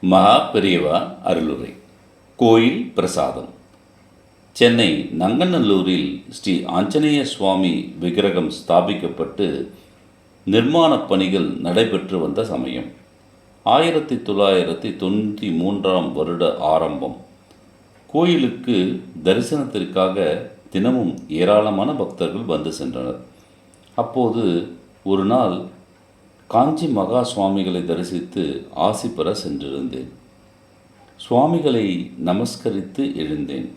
மகா பெரியவா அருளுரை. கோயில் பிரசாதம். சென்னை நங்கநல்லூரில் ஸ்ரீ ஆஞ்சநேய சுவாமி விக்கிரகம் ஸ்தாபிக்கப்பட்டு நிர்மாணப் பணிகள் நடைபெற்று வந்த சமயம். ஆயிரத்தி தொள்ளாயிரத்தி தொண்ணூற்றி மூன்றாம் வருட ஆரம்பம். கோயிலுக்கு தரிசனத்திற்காக தினமும் ஏராளமான பக்தர்கள் வந்து சென்றனர். அப்போது ஒரு நாள் காஞ்சி மகா சுவாமிகளை தரிசித்து ஆசி பெற சென்றிருந்தேன். சுவாமிகளை நமஸ்கரித்து எழுந்தேன்.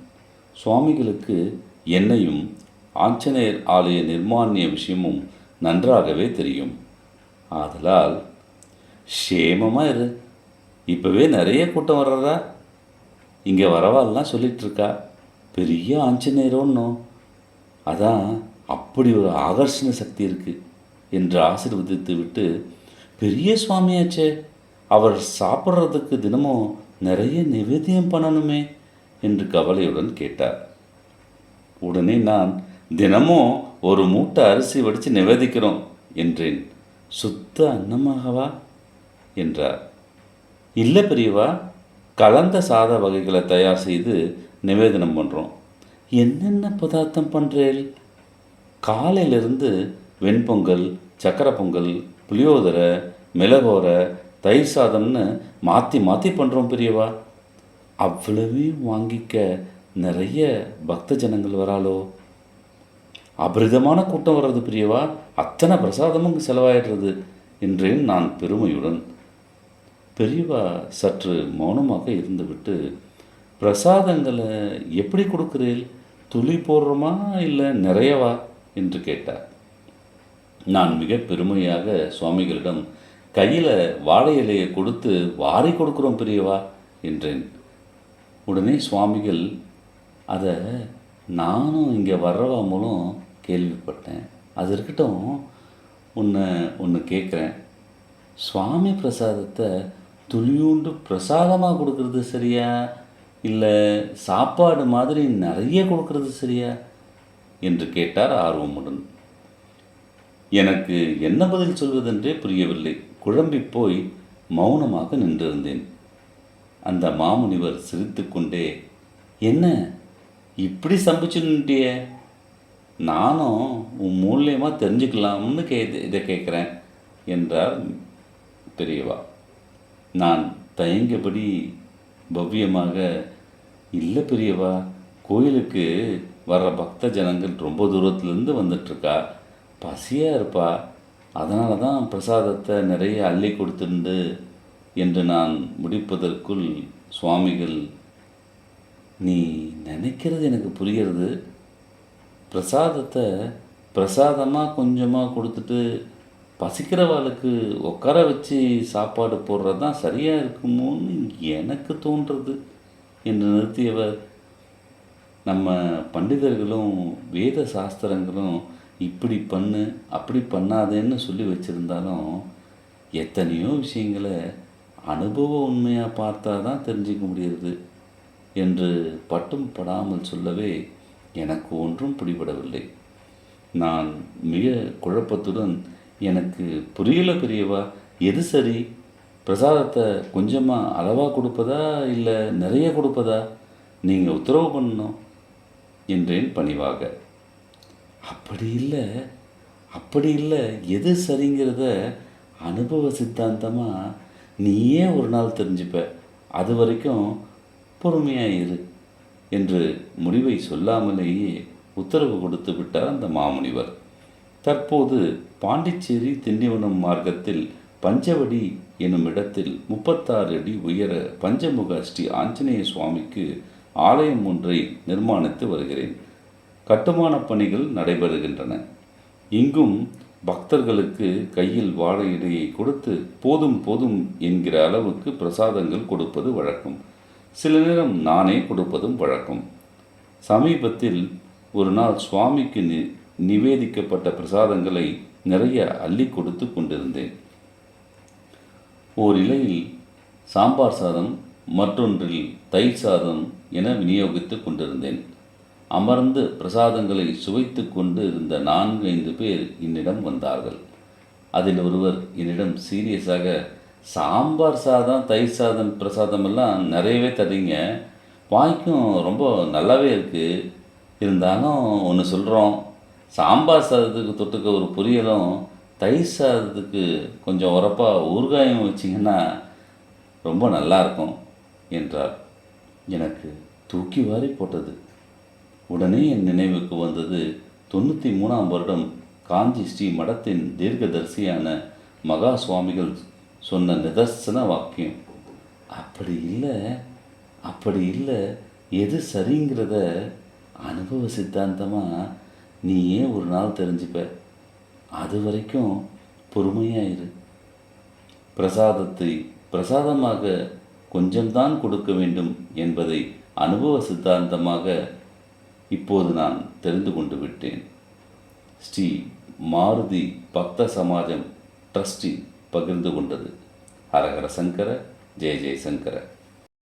சுவாமிகளுக்கு என்னையும் ஆஞ்சநேயர் ஆலய நிர்மாணிய விஷயமும் நன்றாகவே தெரியும். ஆதலால் க்ஷேமமாக இரு. இப்போவே நிறைய கூட்டம் வர்றதா இங்கே வரவாலாம் சொல்லிகிட்ருக்கா பெரிய ஆஞ்சநேயரோன்னோ. அதான் அப்படி ஒரு ஆகர்ஷண சக்தி இருக்குது என்று ஆசிர்வதித்து விட்டு பெரிய சுவாமியாச்சே அவர் சாப்பிட்றதுக்கு தினமும் நிறைய நிவேத்தியம் பண்ணணுமே என்று கவலையுடன் கேட்டார். உடனே நான் தினமும் ஒரு மூட்டை அரிசி வடித்து நிவேதிக்கிறோம் என்றேன். சுத்த அன்னமாகவா? என்றார். இல்லை பெரியவா கலந்த சாத வகைகளை தயார் செய்து நிவேதனம் பண்ணுறோம் என்னென்ன பதார்த்தம் பண்ணுறேள் காலையிலிருந்து வெண்பொங்கல் சக்கரை பொங்கல் புளியோதரை மிளகோரை தயிர் சாதம்னு மாற்றி மாற்றி பண்ணுறோம் பெரியவா. அவ்வளவையும் வாங்கிக்க நிறைய பக்த ஜனங்கள் வராளோ. அபரிதமான கூட்டம் வர்றது பிரியவா. அத்தனை பிரசாதமும் செலவாயிடுறது என்றேன் நான் பெருமையுடன். பெரியவா சற்று மௌனமாக இருந்துவிட்டு பிரசாதங்களை எப்படி கொடுக்கிறீள்? துளி போடுறோமா இல்லை நிறையவா? என்று கேட்டார். நான் மிக பெருமையாக சுவாமிகளிடம் கையில் வாழை இலையை கொடுத்து வாரி கொடுக்குறோம் பெரியவா என்றேன். உடனே சுவாமிகள் அதை நானும் இங்கே வர்றவா மூலம் கேள்விப்பட்டேன். அது இருக்கட்டும் உன்னை ஒன்று கேட்குறேன் சுவாமி பிரசாதத்தை துளியூண்டு பிரசாதமாக கொடுக்கறது சரியா? இல்லை சாப்பாடு மாதிரி நிறைய கொடுக்கறது சரியா? என்று கேட்டார் ஆர்வமுடன். எனக்கு என்ன பதில் சொல்வதென்றே புரியவில்லை. குழம்பி போய் மௌனமாக நின்றிருந்தேன். அந்த மாமுனிவர் சிரித்துக்கொண்டே என்ன? இப்படி சம்பிச்சுன்ட்டிய நானும் உன் மூலியமாக தெரிஞ்சுக்கலாம்னு கே இதை கேட்குறேன் என்றார் பெரியவா. நான் தயங்கபடி பவ்யமாக இல்லை பெரியவா கோயிலுக்கு வர்ற பக்த ஜனங்கள் ரொம்ப தூரத்துலேருந்து வந்துட்டுருக்கா பசியாக இருப்பா. அதனால தான் பிரசாதத்தை நிறைய அள்ளி கொடுத்துண்டு என்று நான் முடிப்பதற்குள் சுவாமிகள் நீ நினைக்கிறது எனக்கு புரிகிறது. பிரசாதத்தை பிரசாதமாக கொஞ்சமாக கொடுத்துட்டு பசிக்கிறவாளுக்கு உட்கார வச்சு சாப்பாடு போடுறது தான் சரியாக இருக்குமோன்னு எனக்கு தோன்றுறது என்று நிறுத்தியவர். நம்ம பண்டிதர்களும் வேத சாஸ்திரங்களும் இப்படி பண்ணு அப்படி பண்ணாதேன்னு சொல்லி வச்சுருந்தாலும் எத்தனையோ விஷயங்களை அனுபவ உண்மையாக பார்த்தா தான் தெரிஞ்சிக்க முடியுது என்று பட்டும் படாமல் சொல்லவே எனக்கு ஒன்றும் பிடிபடவில்லை. நான் மிக குழப்பத்துடன் எனக்கு புரியல பெரியவா எது சரி? பிரசாதத்தை கொஞ்சமாக அளவாக கொடுப்பதா இல்லை நிறைய கொடுப்பதா? நீங்கள் உத்தரவு பண்ணணும் என்றேன் பணிவாக. அப்படி இல்லை. அப்படி இல்லை. எது சரிங்கிறத அனுபவ சித்தாந்தமாக நீயே ஒரு நாள் தெரிஞ்சுப்ப. அது வரைக்கும் பொறுமையாக இரு என்று முடிவை சொல்லாமலேயே உத்தரவு கொடுத்து விட்டார் அந்த மாமுனிவர். தற்போது பாண்டிச்சேரி திண்டிவனம் மார்க்கத்தில் பஞ்சவடி எனும் இடத்தில் முப்பத்தாறு அடி உயர பஞ்சமுக ஸ்ரீ ஆஞ்சநேய சுவாமிக்கு ஆலயம் ஒன்றை நிர்மாணித்து வருகிறேன். கட்டுமானப் பணிகள் நடைபெறுகின்றன. இங்கும் பக்தர்களுக்கு கையில் வாழை இடையை கொடுத்து போதும் போதும் என்கிற அளவுக்கு பிரசாதங்கள் கொடுப்பது வழக்கம். சில நேரம் நானே கொடுப்பதும் வழக்கம். சமீபத்தில் ஒரு நாள் சுவாமிக்கு நி நிவேதிக்கப்பட்ட பிரசாதங்களை நிறைய அள்ளி கொடுத்து கொண்டிருந்தேன். ஓர் இலையில் சாம்பார் சாதம் மற்றொன்றில் தயிர் சாதம் என விநியோகித்து கொண்டிருந்தேன். அமர்ந்து பிரசாதங்களை சுவைத்து கொண்டு இருந்த நான்கு ஐந்து பேர் என்னிடம் வந்தார்கள். அதில் ஒருவர் என்னிடம் சீரியஸாக சாம்பார் சாதம் தயிர் சாதம் பிரசாதம் எல்லாம் நிறையவே தரீங்க. வாய்க்கும் ரொம்ப நல்லாவே இருக்குது இருந்தாலும் ஒன்று சொல்கிறோம் சாம்பார் சாதத்துக்கு தொட்டுக்க ஒரு பொரியலும் தயிர் சாதத்துக்கு கொஞ்சம் உரப்பாக ஊறுகாயம் வச்சிங்கன்னா ரொம்ப நல்லாயிருக்கும் என்றார். எனக்கு தூக்கி வாரி போட்டது. உடனே என் நினைவுக்கு வந்தது தொண்ணூற்றி மூணாம் வருடம் காஞ்சி ஸ்ரீ மடத்தின் தீர்க்கதரிசியான மகா சுவாமிகள் சொன்ன நிதர்சன வாக்கியம். அப்படி இல்லை அப்படி இல்லை எது சரிங்கிறத அனுபவ சித்தாந்தமாக நீ ஏன் ஒரு நாள் தெரிஞ்சுப்ப? அது வரைக்கும் பொறுமையாக இரு பிரசாதத்தை பிரசாதமாக கொஞ்சம்தான் கொடுக்க வேண்டும் என்பதை அனுபவ சித்தாந்தமாக இப்போது நான் தெரிந்து கொண்டு விட்டேன். ஸ்ரீ மாருதி பக்த சமாஜம் ட்ரஸ்டி பகிர்ந்து கொண்டது. ஹரஹர சங்கர ஜெய ஜெய சங்கர